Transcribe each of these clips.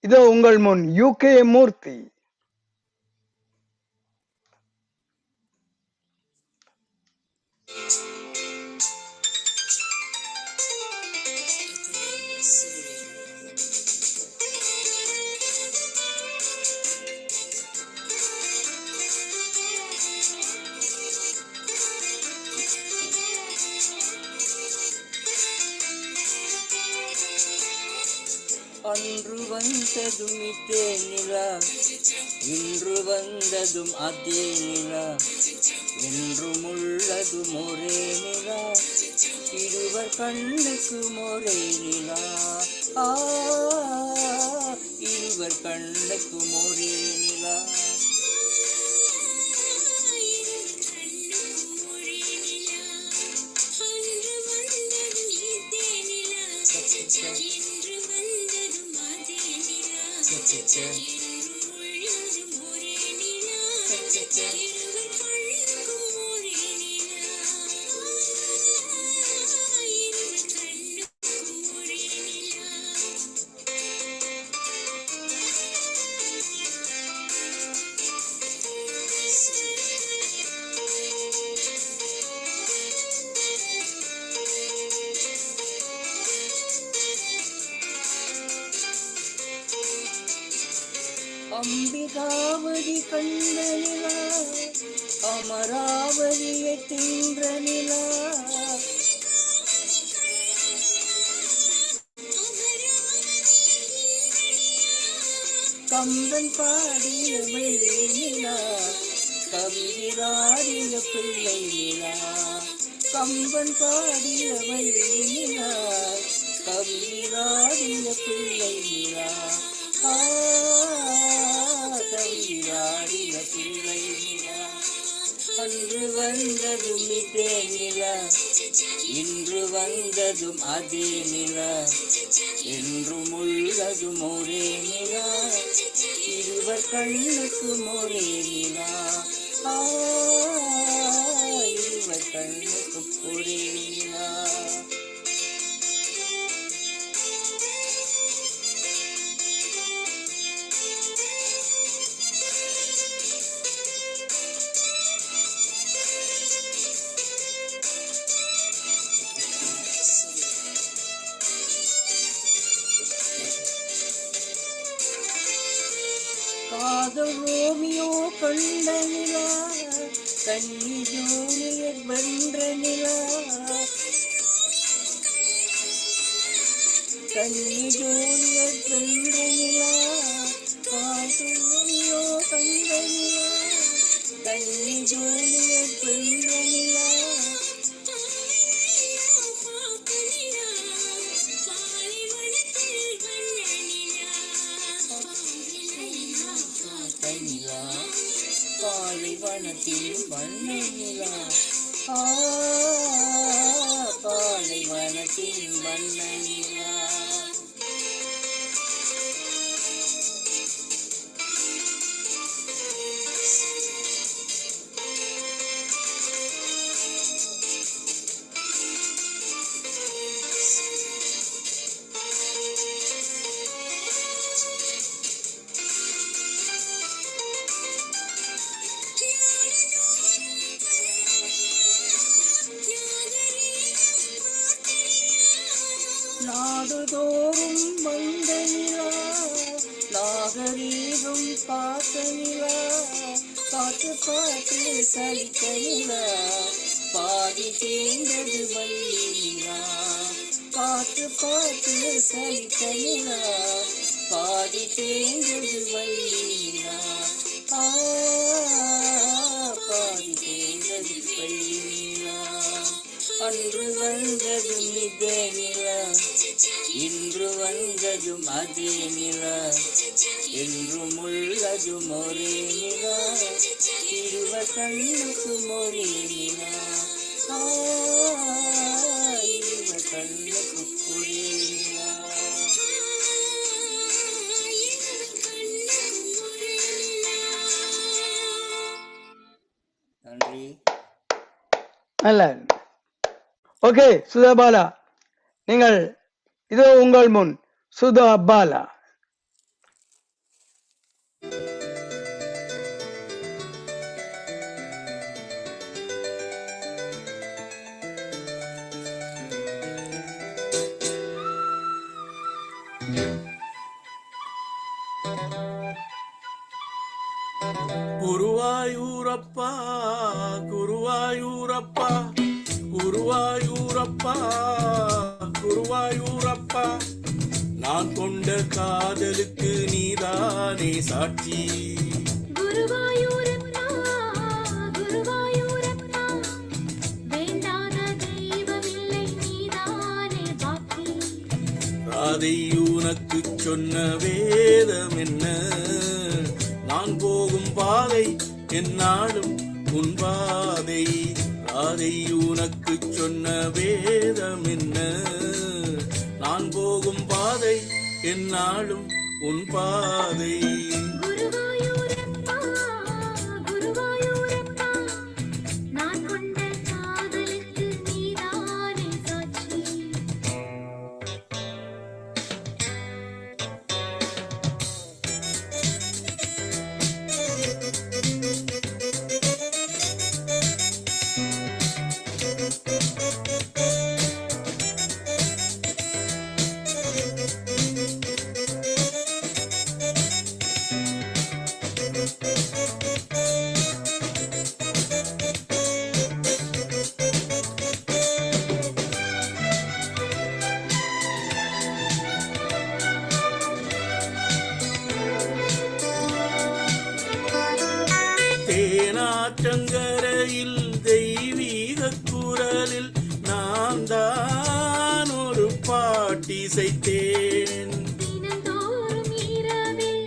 இதோ உங்கள் முன் யூகே மூர்த்தி. அன்று வந்ததும் இதே நிலா இன்று வந்ததும் அதே நிலா என்றும் உள்ளதும் ஒரே நிலா இருவர் கண்ணுக்கும் ஒரே நிலா ஆ இருவர் கண்ணுக்கும் ஒரே நிலா Yeah. கம்பன் பாடிய வெள்ளி நிலா கவிராடிய பிள்ளை நிலா கம்பன் பாடிய வெள்ளி நிலா கவிராடிய பிள்ளை நிலா கவிராடிய பிள்ளை நிலா அன்று வந்ததும் இதே நிலா இன்று வந்ததும் அதே நிலா. என்றும் உள்ளதும் ஒரே நிலா. இருவர் கண்ணுக்கு ஒரே இவர் கண்ணுக்கு இருவர் காதல் ரோமியோ கண்ட நிலா கண்ணி ஜூலியட் வென்ற நிலா கண்ணி ஜூலியட் வென்ற நிலா காதல் ரோமியோ கண்ட நிலா கண்ணி ஜூலியட் வென்ற நிலா பாலைவனத்தில் பாலை வனத்தின் ஆ நாடுதோறும் வந்த நிலா நாகரீகம் பார்த்த நிலா பார்த்து பார்த்து சலித்த நிலா பாதி தேர்ந்தது வள்ளி நிலா பார்த்து பாட்டு சலித்த நிலா பாதி தேர்ந்தது வள்ளி நிலா ஆ பாதி தேர்ந்தது வள்ளி நிலா அன்று வந்தது மிக நிலா வந்ததும் அதே நிலா என்றும் உள்ளதும் ஒரே நிலா இருவர் கண்ணுக்கும் ஒரே நிலா கண்ணுக்கும் ஒரே நிலா நன்றி ஓகே சுதாபாலா நீங்கள் இதோ உங்கள் முன். சுதா பாலா காதலுக்கு நீதானே சாட்சி. ராதை உனக்கு சொன்ன வேதம் என்ன? நான் போகும் பாதை என்னாலும் உன் பாதை. ராதை உனக்கு சொன்ன வேதம் என்ன? நான் போகும் பாதை என்னாலும் உன் பாதை. தேனாற்றங்கரையில் தெய்வீக குரலில் நான் தான் ஒரு பாட்டிசைத்தேன். தினந்தோறும் இரவில்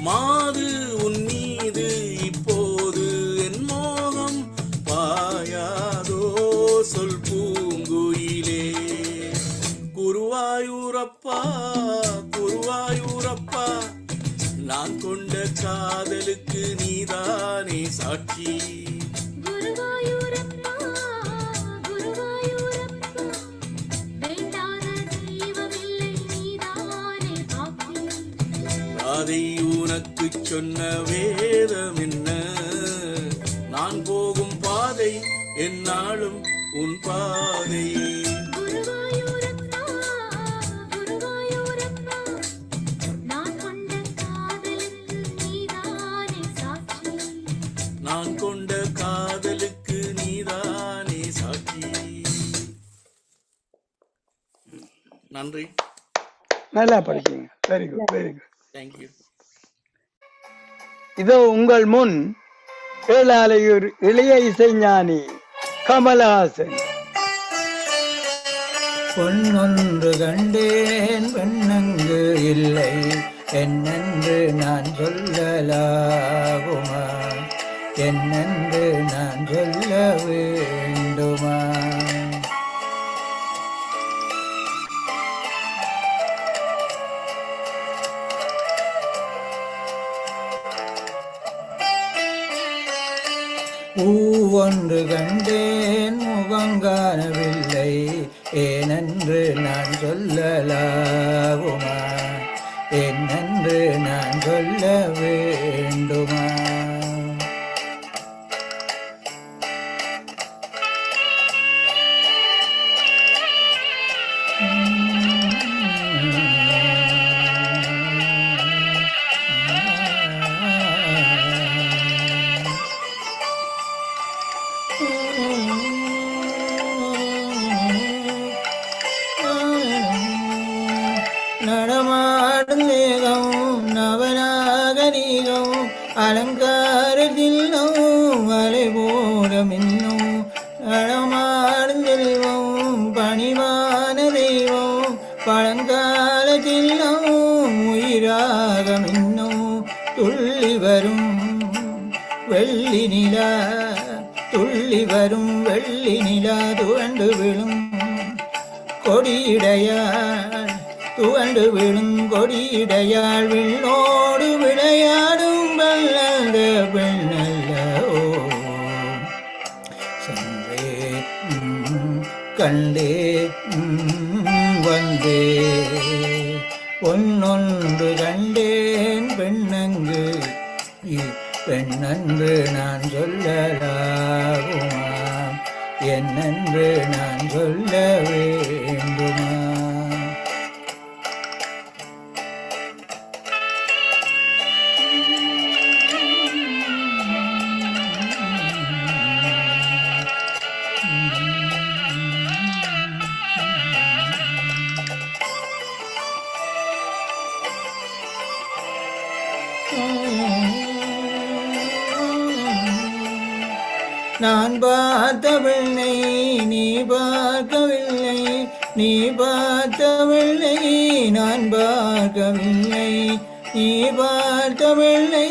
மாது உன் மீது இப்போது என் மோகம் பாயாதோ. சொல் பூங்குயிலே. குருவாயூரப்பா குருவாயூரப்பா நான் கொண்ட காதலுக்கு நீதானே சாட்சி. அதை உனக்கு சொன்ன வேதம் என்ன? நான் போகும் பாதை என்னாலும் உன் பாதை. நான் கொண்ட காதலுக்கு நீதானே சாட்சி. நன்றி. நல்லா படிக்கிறீங்க. Very good very good thank you இதோ உங்கள் முன் ஏழாலையூர் இளைய இசைஞானி கமலஹாசன். பொன்னொன்று கண்டேன் பெண்ணங்கு இல்லை. என்னென்று நான் சொல்லலாகுமா? என்னென்று நான் சொல்ல வேண்டுமா? ஒன்று கண்டேன் முகங்காணவில்லை ஏனென்று நான் சொல்லலாகுமா துள்ளி வரும் வெள்ளி நிலா துள்ளி வரும் வெள்ளி நிலா துவண்டு விழும் கொடியிடையாள் துவண்டு விழும் கொடியிடையாள் விண்ணோடு விளையாடும் வல்லந்த பெண்ணல்லோ சென்றே கண்டே வந்தே. ஒன்னொன்று கண்டே. பெண்ணென்று நான் சொல்லலாகுமா என்னென்று நான் சொல்லவே நீ பார்த்தவில்லை நான் பார்க்கவில்லை. நீ பார்த்தவில்லை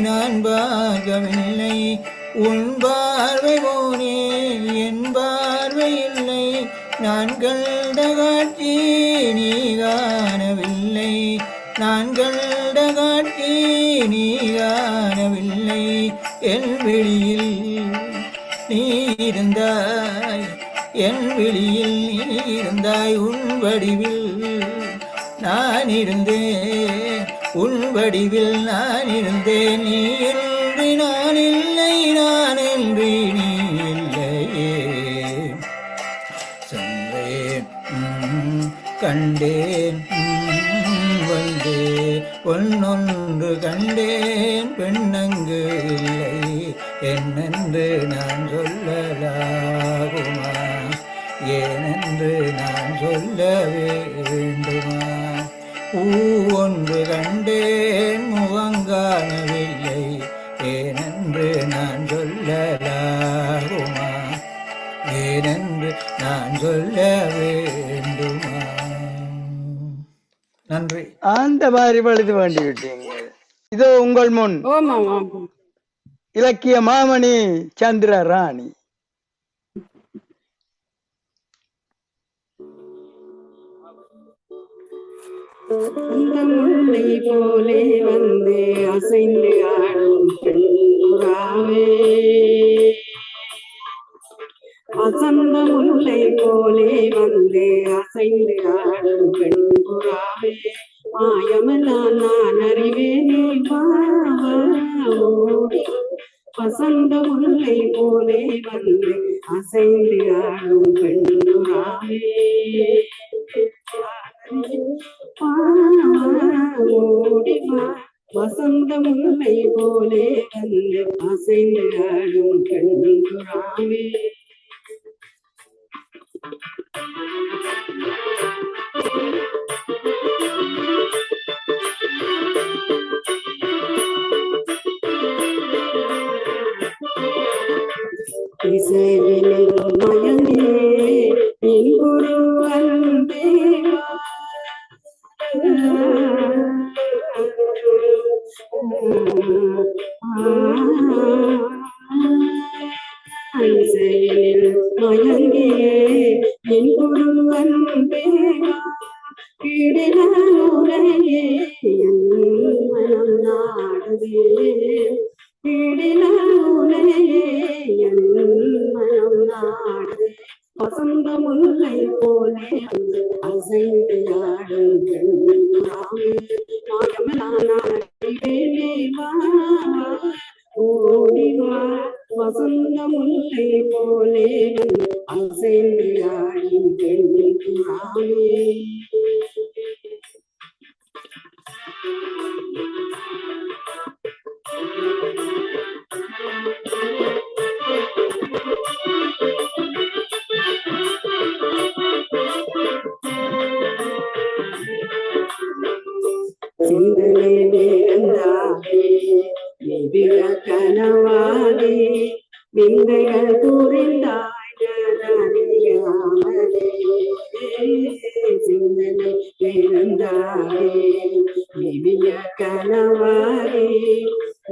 நான் பார்க்கவில்லை. உன் பார்வை போனே என் பார்வை இல்லை. நான் கண்ட காட்சி நீ காணவில்லை. நான் கண்ட காட்சி நீ காணவில்லை. என் விழியில் நீ இருந்தாய். என் விழியில் வடிவில் நான் இருந்தேன். உன் வடிவில் நான் இருந்தேன். நீ இன்றி நான் இல்லை நான் இன்றி நீ இல்லையே. சென்றேன் கண்டேன் வந்தே ஒன்னொன்று கண்டேன் பெண்ணங்கு இல்லை. என்னென்று நான் சொல்லலாகுமா? ஏனென்று நான் சொல்ல வேண்டுமா? பூ ஒன்று கண்டேன் முகங்காணவில்லை ஏனென்று நான் சொல்லலாகுமா? ஏனென்று நான் சொல்ல வேண்டுமா? நன்றி. அந்த மாதிரி பழுது வேண்டி விட்டீங்க. இதோ உங்கள் முன் இலக்கிய மாமணி சந்திர ராணி அந்த முல்லை போலே வந்து அசைந்து ஆடும் பெண்புறாவே வசந்த முல்லை போலே வந்து அசைந்து ஆடும் பெண்புறாவே மாயமெல்லாம் நான் அறிவேனே ஓடி வசந்த முல்லை போலே வந்து அசைந்து ஆடும் பெண்புறாவே ஓடிவா வசந்த முல்லை போலே வந்து அசைந்து ஆடும் கண்புறாவே கிடிலே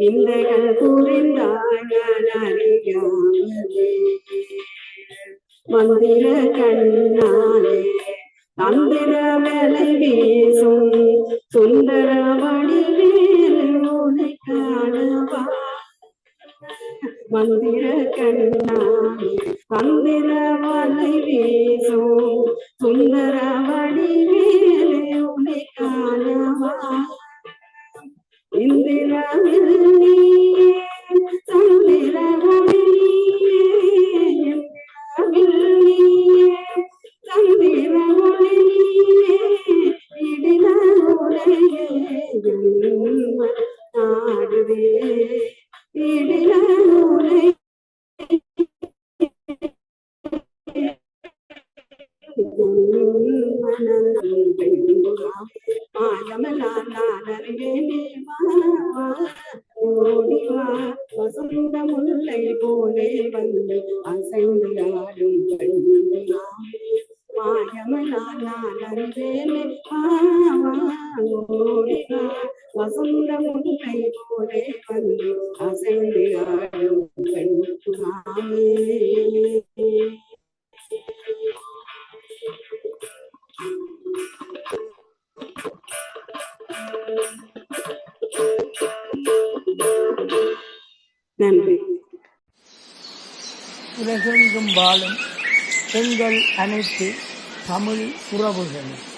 நிந்தைகள் புரிந்தாய் அறியாமலே மந்திர கண்ணாலே தந்திர வேலை வீசும். சுந்தர வடிவேலை காணவா? மந்திர கண்ணாலே தந்திர வலை வீசும். சுந்தர வடிவேலை காணவா? இந்திராவில் நீ சந்திர மாயமலானே ஓடிவா வசந்த போலே வந்து அசைந்து ஆடும் பெண்ணுமாமே நன்றி. உலகெங்கும் வாழும் பெண்கள் அனைத்து 밤을 울어보세요.